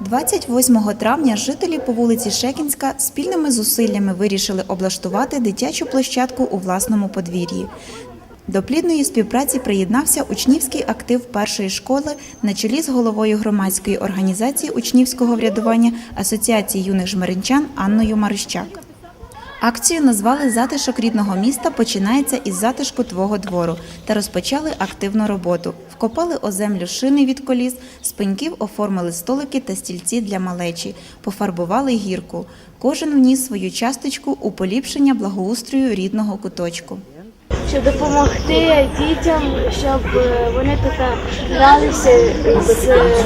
28 травня жителі по вулиці Шекінська спільними зусиллями вирішили облаштувати дитячу площадку у власному подвір'ї. До плідної співпраці приєднався учнівський актив першої школи на чолі з головою громадської організації учнівського врядування Асоціації юних жмеринчан Анною Марищак. Акцію назвали Затишок рідного міста починається із затишку твого двору та розпочали активну роботу. Вкопали о землю шини від коліс, з пеньків оформили столики та стільці для малечі, пофарбували гірку. Кожен вніс свою часточку у поліпшення благоустрою рідного куточку. щоб допомогти дітям, щоб е, вони тут гралися з е,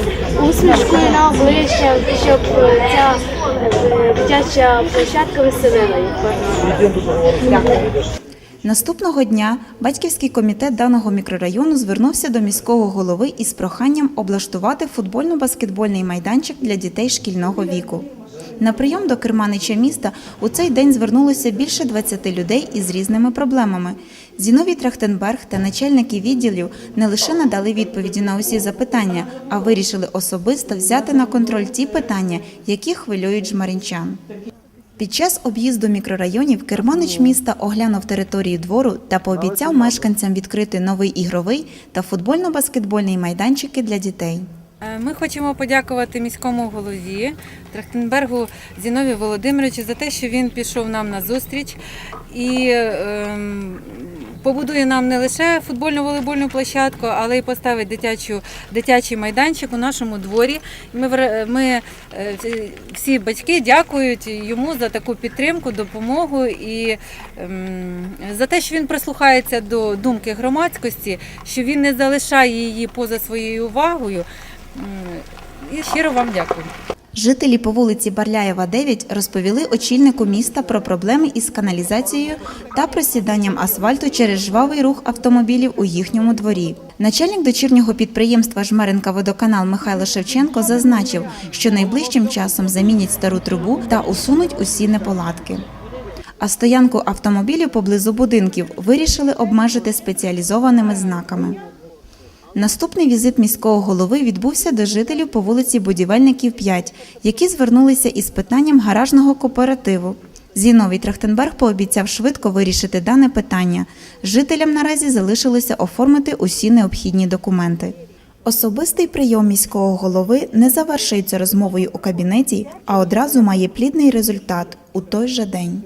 усмішкою на обличчях, щоб е, ця е, дитяча площадка веселила їх. Наступного дня батьківський комітет даного мікрорайону звернувся до міського голови із проханням облаштувати футбольно-баскетбольний майданчик для дітей шкільного віку. На прийом до керманича міста у цей день звернулося більше 20 людей із різними проблемами. Зіновій Трахтенберг та начальники відділів не лише надали відповіді на усі запитання, а вирішили особисто взяти на контроль ті питання, які хвилюють жмаринчан. Під час об'їзду мікрорайонів керманич міста оглянув територію двору та пообіцяв мешканцям відкрити новий ігровий та футбольно-баскетбольний майданчики для дітей. Е, Ми хочемо подякувати міському голові Трахтенбергу Зінові Володимировичу за те, що він пішов нам на зустріч і ем, побудує нам не лише футбольно-волейбольну площадку, але й поставить дитячу, дитячий майданчик у нашому дворі. Ми, ми е, всі- всі батьки дякують йому за таку підтримку, допомогу і ем, за те, що він прислухається до думки громадськості, що він не залишає її поза своєю увагою. І щиро вам дякую. Жителі по вулиці Барляєва, 9 розповіли очільнику міста про проблеми із каналізацією та просіданням асфальту через жвавий рух автомобілів у їхньому дворі. Начальник дочірнього підприємства Жмеринка водоканал Михайло Шевченко зазначив, що найближчим часом замінять стару трубу та усунуть усі неполадки. А стоянку автомобілів поблизу будинків вирішили обмежити спеціалізованими знаками. Наступний візит міського голови відбувся до жителів по вулиці Будівельників 5, які звернулися із питанням гаражного кооперативу. Зіновій Трахтенберг пообіцяв швидко вирішити дане питання. Жителям наразі залишилося оформити усі необхідні документи. Особистий прийом міського голови не завершується розмовою у кабінеті, а одразу має плідний результат у той же день.